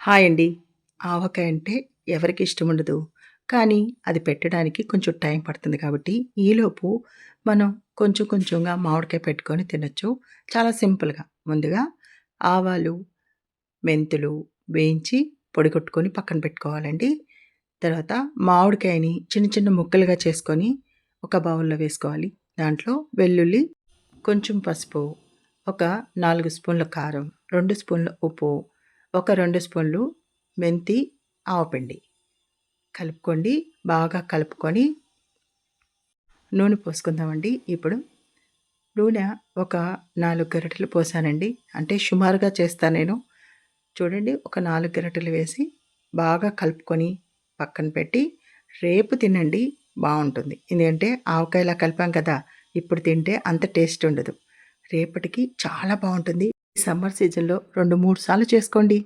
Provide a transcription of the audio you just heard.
Hi అండి. ఆవకాయ అంటే ఎవరికి ఇష్టం ఉండదు. కానీ అది పెట్టడానికి కొంచెం టైం పడుతుంది కాబట్టి ఈలోపు మనం కొంచెం కొంచెంగా మామిడికాయ పెట్టుకొని తినొచ్చు. చాలా సింపుల్గా ముందుగా ఆవాలు మెంతులు వేయించి పొడి కొట్టుకొని పక్కన పెట్టుకోవాలండి. తర్వాత మామిడికాయని చిన్న చిన్న ముక్కలుగా చేసుకొని ఒక బౌల్లో వేసుకోవాలి. దాంట్లో వెల్లుల్లి కొంచెం పసుపు ఒక నాలుగు స్పూన్ల కారం రెండు స్పూన్ల ఉప్పు ఒక రెండు స్పూన్లు మెంతి ఆవపిండి కలుపుకోండి. బాగా కలుపుకొని నూనె పోసుకుందామండి. ఇప్పుడు నూనె ఒక నాలుగు గరిటెలు పోసానండి. అంటే సుమారుగా చేస్తాను నేను. చూడండి ఒక నాలుగు గరిటెలు వేసి బాగా కలుపుకొని పక్కన పెట్టి రేపు తినండి. బాగుంటుంది. ఎందుకంటే ఆవకాయలా కలిపాం కదా ఇప్పుడు తింటే అంత టేస్ట్ ఉండదు. రేపటికి చాలా బాగుంటుంది. సమ్మర్ సీజన్లో రెండు మూడు సార్లు చేసుకోండి.